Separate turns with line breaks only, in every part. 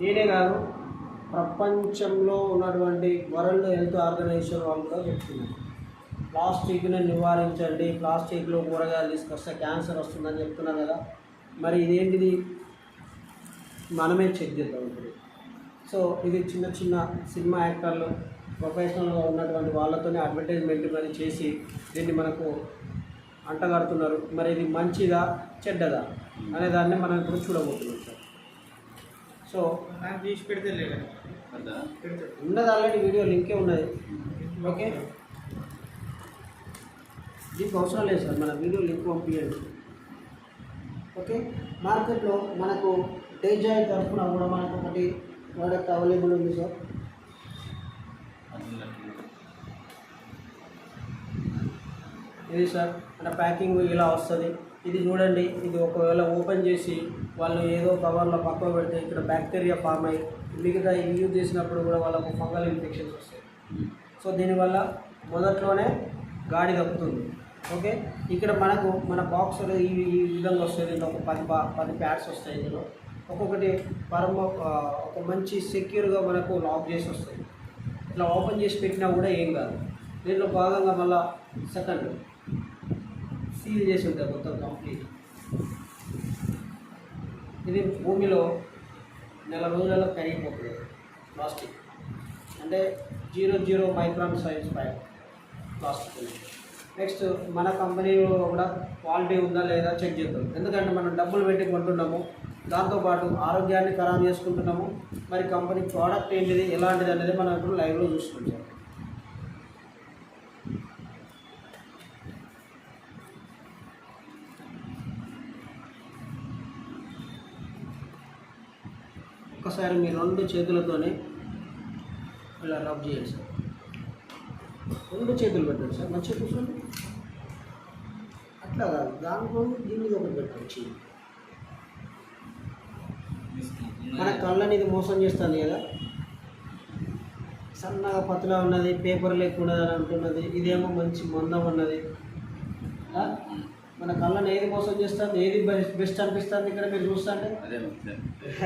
నేనే కాదు ప్రపంచంలో ఉన్నటువంటి వరల్డ్ హెల్త్ ఆర్గనైజేషన్ వాళ్ళు కూడా చెప్తున్నారు. ప్లాస్టిక్ని నివారించండి ప్లాస్టిక్లో కూరగాయలు తీసుకొస్తే క్యాన్సర్ వస్తుందని చెప్తున్నారు కదా. మరి ఇదేంటిది? మనమే చెక్ చేద్దాం ఇప్పుడు. సో ఇది చిన్న చిన్న సినిమా యాక్టర్లు ప్రొఫెషనల్గా ఉన్నటువంటి వాళ్ళతోనే అడ్వర్టైజ్మెంట్ మరి చేసి దీన్ని మనకు అంటగడుతున్నారు. మరి ఇది మంచిదా చెడ్డదా అనే దాన్ని మనం ఇప్పుడు చూడబోతున్నాం సార్. సో
నాకు తీసి పెడితే లేదా.
ఉన్నది ఆల్రెడీ వీడియో లింకే ఉన్నది. ఓకే? దీనికి అవసరం లేదు సార్ మన వీడియో లింక్ పంపించండి ఓకే? మార్కెట్లో మనకు డేజాయ్ తరఫున కూడా మనకు ఒకటి ప్రోడక్ట్ అవైలబుల్ ఉంది సార్. ఇది సార్ అంటే ప్యాకింగ్ ఇలా వస్తుంది. ఇది చూడండి ఇది ఒకవేళ ఓపెన్ చేసి వాళ్ళు ఏదో కవర్లో పక్కన పెడితే ఇక్కడ బ్యాక్టీరియా ఫామ్ అయ్యి మిగతా ఇవి యూజ్ చేసినప్పుడు కూడా వాళ్ళకు ఫంగల్ ఇన్ఫెక్షన్స్ వస్తాయి. సో దీనివల్ల మొదట్లోనే గాడి తప్పుతుంది. ఓకే? ఇక్కడ మనకు మన బాక్స్ ఈ ఈ విధంగా వస్తుంది. ఒక పది పది ప్యాడ్స్ వస్తాయి ఇందులో. ఒక్కొక్కటి పరమ ఒక మంచి సెక్యూర్గా మనకు లాక్ చేసి వస్తుంది. ఇట్లా ఓపెన్ చేసి పెట్టినా కూడా ఏం కాదు. దీంట్లో భాగంగా మళ్ళా సెకండ్. సీల్ చేసి ఉంటుంది మొత్తం కంప్లీట్. ఇది భూమిలో నెల రోజులలో కరిగిపోతుంది ప్లాస్టిక్. అంటే zero zero micron size pipe plastic next మన కంపెనీలో కూడా క్వాలిటీ ఉందా లేదా చెక్ చేద్దాం. ఎందుకంటే మనం డబ్బులు పెట్టి కొంటున్నాము దాంతోపాటు ఆరోగ్యాన్ని ఖరాబ్ చేసుకుంటున్నాము మరి కంపెనీ ప్రోడక్ట్ ఏంటిది ఎలాంటిది అనేది మనం ఇప్పుడు లైవ్లో చూసుకుంటాం ఒకసారి మీ రెండు చేతులతోనే ఇలా రబ్ చేయండి సార్. రెండు చేతులు పెట్టండి సార్. మంచిగా కూర్చోండి. అట్లా కాదు. దాంట్లో దీని మీద ఒకటి పెట్టండి. చెయ్యి మన కళ్ళు అనేది మోసం చేస్తుంది కదా. సన్నగా పతలా ఉన్నది పేపర్ లేకుండా అంటున్నది ఇదేమో మంచి మందం ఉన్నది. మన కళ్ళని ఏది మోసం చేస్తుంది ఏది బెస్ట్ బెస్ట్ అనిపిస్తుంది ఇక్కడ మీరు చూస్తుంటే.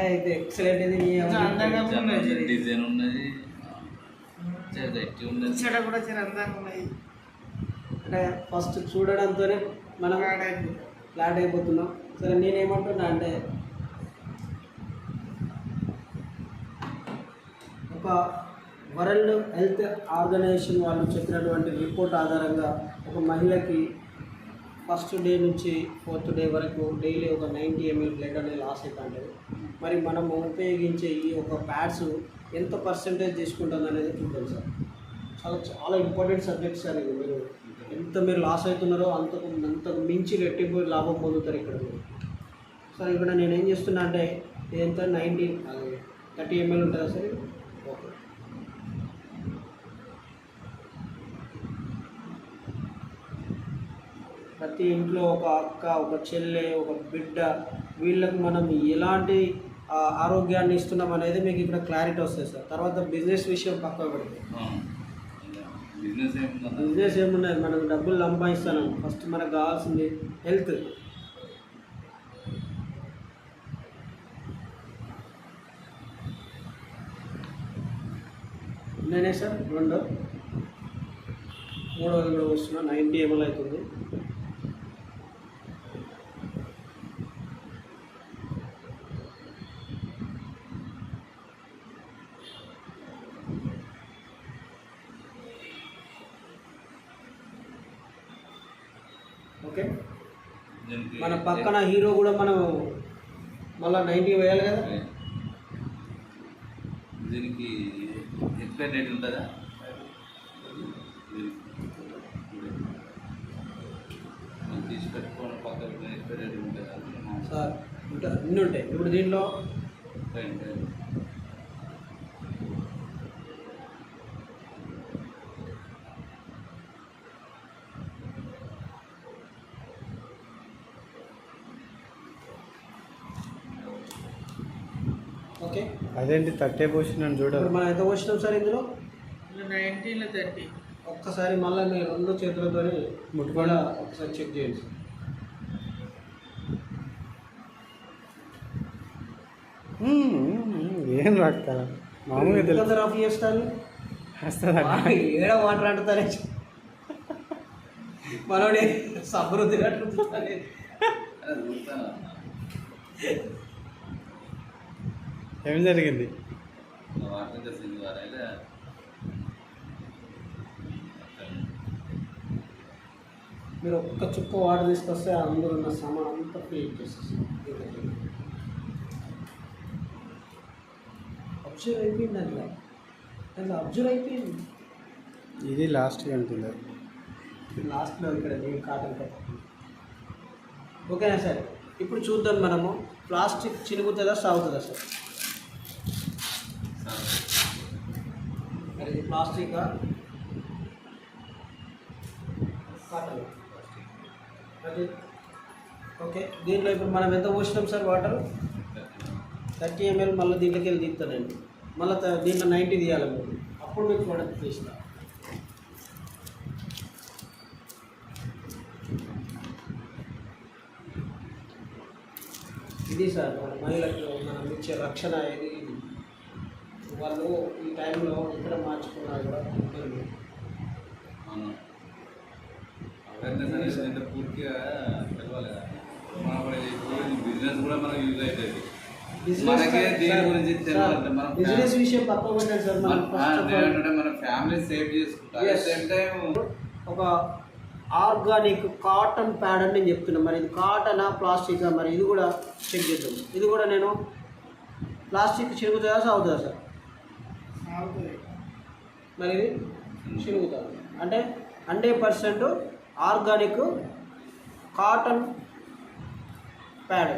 అయితే ఎక్సలెంట్ ఇది.
డిజైన్ ఉన్నది
చెడ కూడా చాలా అందంగా ఉన్నాయి
అంటే ఫస్ట్ చూడడంతోనే మనం.
ఫ్లాట్
అయిపోతున్నాం సరే నేనేమంటున్నా అంటే ఒక వరల్డ్ హెల్త్ ఆర్గనైజేషన్ వాళ్ళు చెప్పినటువంటి రిపోర్ట్ ఆధారంగా ఒక మహిళకి ఫస్ట్ డే నుంచి ఫోర్త్ డే వరకు డైలీ ఒక నైంటీ ఎంఎల్ బ్లడ్ అనేది లాస్ అవుతుంటుంది. మరి మనం ఉపయోగించే ఈ ఒక ప్యాడ్స్ ఎంత పర్సెంటేజ్ తీసుకుంటుంది అనేది చూద్దాం సార్. చాలా చాలా ఇంపార్టెంట్ సబ్జెక్ట్ సార్ ఇది. మీరు ఎంత మీరు లాస్ అవుతున్నారో అంతకు అంతకు మించి రెట్టింపు లాభం పొందుతారు ఇక్కడ మీరు. సార్ ఇక్కడ నేను ఏం చేస్తున్నా అంటే ఇదంతా నైంటీ థర్టీ ఎంఎల్ ఉంటుందా సార్ ఇది? ఓకే ప్రతి ఇంట్లో ఒక అక్క ఒక చెల్లె ఒక బిడ్డ వీళ్ళకి మనం ఎలాంటి ఆరోగ్యాన్ని ఇస్తున్నాం అనేది మీకు ఇక్కడ క్లారిటీ వస్తుంది సార్. తర్వాత బిజినెస్ విషయం పక్కన పెడితే
బిజినెస్
ఏమున్నది? మనకు డబ్బులు సంపాదిస్తాను. ఫస్ట్ మనకు కావాల్సింది హెల్త్. నేనే సార్ రెండో. మూడోది కూడా వస్తున్నా నైంటీ ఎంఎల్ అవుతుంది. ఓకే? మన పక్కన హీరో కూడా మనం మళ్ళీ నైంటీ వేయాలి కదా?
దీనికి ఎక్స్పైర్ డేట్ ఉంటుందా? మనం తీసి పెట్టుకోవడం పక్కన ఎక్స్పైర్ డేట్ ఉంటుందా?
సార్ ఉంటా అన్నీ ఉంటాయి. ఇప్పుడు దీంట్లో
అదేంటి తట్టే పోసినాను చూడ.
ఇప్పుడు మనం ఎంత వచ్చినాం సార్ ఇందులో?
ఇలా నైన్టీన్లో థర్టీ
ఒక్కసారి మళ్ళీ మీ రెండు చేతులతో
ముట్టుకోండి.
కూడా ఒకసారి చెక్ చేయండి సార్.
ఏ రాస్తారా మామూలుగా తెలుసు.
రఫ్ చేస్తాను
వస్తుందా?
ఏడ వాటర్ అంటుతారే మనోడే సమృద్ధి
అన్న.
ఏం జరిగింది?
మీరు ఒక్క చుక్క వాటర్ తీసుకొస్తే అందులో ఉన్న సామాన్ అంతా ఫ్రీ చేసేస్తాం అబ్జర్వ్ అయిపోయింది అందులో. అందులో అబ్జర్వ్ అయిపోయింది.
ఇది లాస్ట్ ఉంటుంది
లాస్ట్లో ఇక్కడ నేను కాటన్ కట్ ఓకేనా సార్? ఇప్పుడు చూద్దాం మనము. ప్లాస్టిక్ చినుగుతుందా సాగుతుందా సార్? మరి ఇది ప్లాస్టిక్? కాటన్. అది. ఓకే దీంట్లో ఇప్పుడు మనం ఎంత పోసినాం సార్ వాటర్? థర్టీ ఎంఎల్ మళ్ళీ దీంట్లోకి వెళ్ళి తీస్తానండి. మళ్ళీ దీంట్లో నైంటీ తీయాలి మీరు. అప్పుడు మీకు ప్రోడక్ట్ తీసిన ఇది సార్ మన మహిళలకు మనం ఇచ్చే రక్షణ ఇది. వాళ్ళు ఈ టైంలో ఇక్కడ మార్చుకున్నా కూడా.
అవును. అవేర్నెస్ అనేది పూర్తిగా తెలవాలి. మనం బిజినెస్ కూడా మనకు యూజ్ అవుతుంది
బిజినెస్
మనకే
సార్,
దేని
సార్,
గురించి
సార్,
తెలియాలంటే మనం
బిజినెస్ విషయం సార్ మన-
ఫ్యామిలీ సేవ్ చేసుకుంటాం. సేమ్ టైం
ఒక ఆర్గానిక్ కాటన్ ప్యాడ్ అని నేను చెప్తున్నా. మరి ఇది కాటనా ప్లాస్టికా? మరి ఇది కూడా చెక్ చేద్దాం. ఇది కూడా నేను ప్లాస్టిక్ చిరుగుతుందా సాగుతుందా సార్. మరి ఇది చిరుగుతుంది అంటే hundred percent organic cotton pad.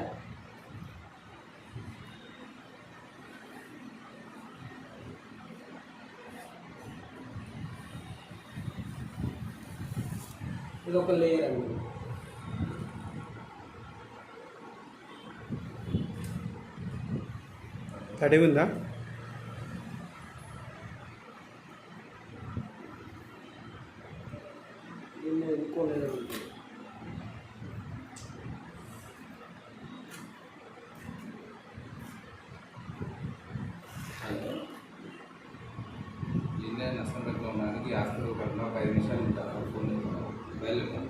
ఇది ఒక లేయర్ అండి.
తడి ఉందా?
దీన్ని ఇంకో లేయర్ ఉంటుంది
హలో ఇండియా నష్టం తక్కువ ఉన్నానికి హాస్పిటల్ పట్ల ఒక ఐదు నిమిషాలు ఉంటారు. ఫోన్ వెళ్ళాము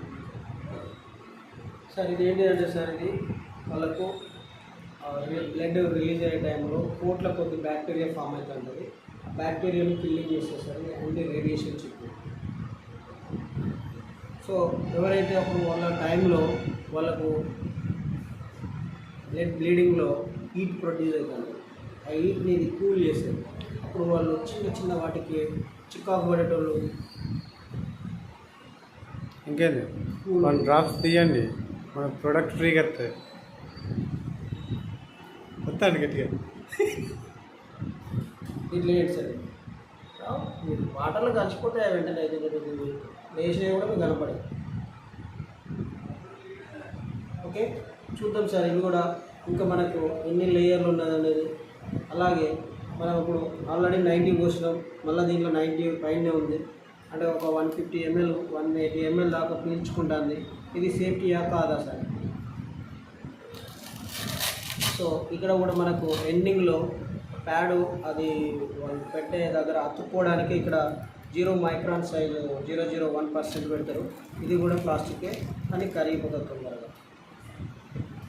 సార్ ఇది ఏంటి అంటే సార్ ఇది? వాళ్ళకు బ్లడ్ రిలీజ్ అయ్యే టైంలో కోట్ల కొద్ది బ్యాక్టీరియా ఫామ్ అవుతుంటుంది. ఆ బ్యాక్టీరియాని కిల్లింగ్ చేసేసరికి యాంటీ రేడియేషన్ చెప్పి సో ఎవరైతే అప్పుడు వాళ్ళ టైంలో వాళ్ళకు బ్లడ్ బ్లీడింగ్లో హీట్ ప్రొడ్యూస్ అవుతుంది ఆ హీట్ని ఇది కూల్ చేసేది. అప్పుడు వాళ్ళు చిన్న చిన్న వాటికి చికాకు పడేటోళ్ళు
ఇంకేంది? వన్ డ్రాప్స్ తీయండి. మన ప్రోడక్ట్ ఫ్రీగా వస్తుంది వస్తాను గట్టిగా.
ఇట్లా సార్. మీరు వాటర్లో కలిసిపోతే వెంటనే? అయితే జరుగుతుంది లేచినవి కూడా మీకు కనపడదు ఓకే? చూద్దాం సార్ ఇది కూడా ఇంకా మనకు ఎన్ని లేయర్లు ఉన్నదనేది అలాగే మనం ఇప్పుడు ఆల్రెడీ నైంటీ పోసినాం మళ్ళీ దీంట్లో నైంటీ పైనే ఉంది. అంటే ఒక one fifty ML one eighty ML దాకా పీల్చుకుంటుంది. ఇది సేఫ్టీయా కాదా సార్? సో ఇక్కడ కూడా మనకు ఎండింగ్లో ప్యాడు అది పెట్టే దగ్గర అతుక్కోవడానికి ఇక్కడ zero micron size zero zero one percent పెడతారు. ఇది కూడా ప్లాస్టికే కానీ కరిగిపోతుంది తొందరగా.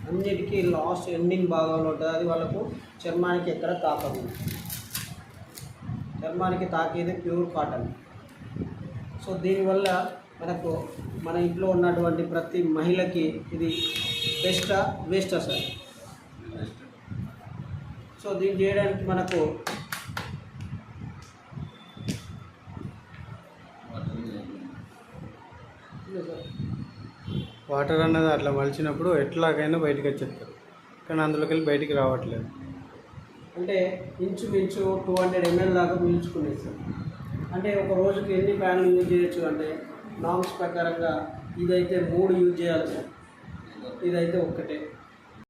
అన్నిటికీ లాస్ట్ ఎండింగ్ భాగంలో ఉంటుంది. అది వాళ్ళకు చర్మానికి ఎక్కడ తాకదు. చర్మానికి తాకేది ప్యూర్ కాటన్. సో దీనివల్ల మనకు మన ఇంట్లో ఉన్నటువంటి ప్రతి మహిళకి ఇది బెస్టా వేస్టా సార్? సో దీన్ని చేయడానికి మనకు
వాటర్ అన్నది అట్లా మలిచినప్పుడు ఎట్లాగైనా బయటకు వచ్చేస్తారు. కానీ అందులోకి వెళ్ళి బయటికి రావట్లేదు.
అంటే ఇంచుమించు టూ హండ్రెడ్ ఎంఎల్ దాకా పీల్చుకునేది సార్. అంటే ఒక రోజుకి ఎన్ని ప్యాన్లు యూజ్ చేయొచ్చు అంటే నామ్స్ ప్రకారంగా ఇదైతే మూడు యూజ్ చేయాలి సార్. ఇదైతే ఒక్కటే.